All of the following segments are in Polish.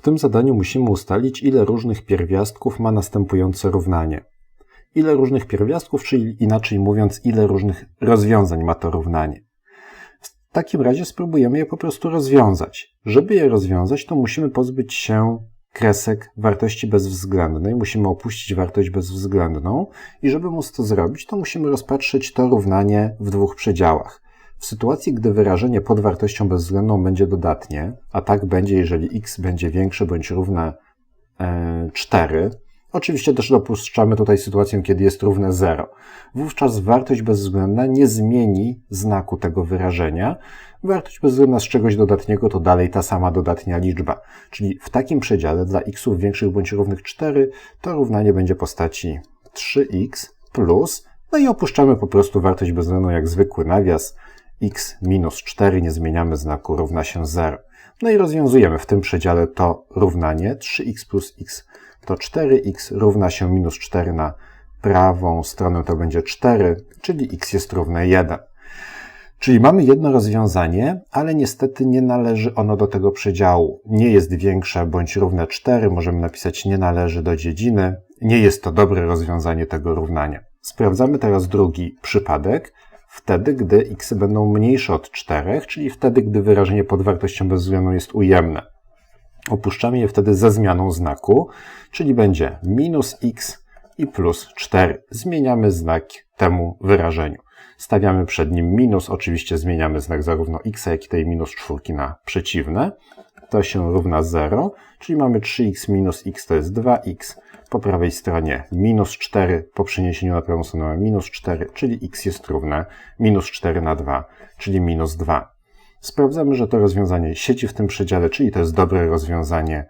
W tym zadaniu musimy ustalić, ile różnych pierwiastków ma następujące równanie. Ile różnych pierwiastków, czyli inaczej mówiąc, ile różnych rozwiązań ma to równanie. W takim razie spróbujemy je po prostu rozwiązać. Żeby je rozwiązać, to musimy pozbyć się kresek wartości bezwzględnej, musimy opuścić wartość bezwzględną i żeby móc to zrobić, to musimy rozpatrzeć to równanie w dwóch przedziałach. W sytuacji, gdy wyrażenie pod wartością bezwzględną będzie dodatnie, a tak będzie, jeżeli x będzie większe bądź równe 4, e, oczywiście też dopuszczamy tutaj sytuację, kiedy jest równe 0, wówczas wartość bezwzględna nie zmieni znaku tego wyrażenia. Wartość bezwzględna z czegoś dodatniego to dalej ta sama dodatnia liczba. Czyli w takim przedziale dla xów większych bądź równych 4 to równanie będzie postaci 3x plus, no i opuszczamy po prostu wartość bezwzględną jak zwykły nawias, x minus 4, nie zmieniamy znaku, równa się 0. No i rozwiązujemy w tym przedziale to równanie. 3x plus x to 4x równa się minus 4 na prawą stronę to będzie 4, czyli x jest równe 1. Czyli mamy jedno rozwiązanie, ale niestety nie należy ono do tego przedziału. Nie jest większe bądź równe 4, możemy napisać nie należy do dziedziny. Nie jest to dobre rozwiązanie tego równania. Sprawdzamy teraz drugi przypadek wtedy, gdy x będą mniejsze od 4, czyli wtedy, gdy wyrażenie pod wartością bezwzględną jest ujemne. Opuszczamy je wtedy ze zmianą znaku, czyli będzie minus x i plus 4. Zmieniamy znak temu wyrażeniu. Stawiamy przed nim minus, oczywiście zmieniamy znak zarówno x, jak i tej minus czwórki na przeciwne. To się równa 0, czyli mamy 3x minus x to jest 2x po prawej stronie minus 4, po przeniesieniu na prawą stronę minus 4, czyli x jest równe minus 4 na 2, czyli minus 2. Sprawdzamy, że to rozwiązanie siedzi w tym przedziale, czyli to jest dobre rozwiązanie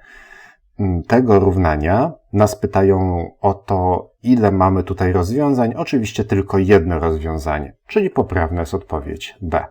tego równania. Nas pytają o to, ile mamy tutaj rozwiązań. Oczywiście tylko jedno rozwiązanie, czyli poprawna jest odpowiedź B.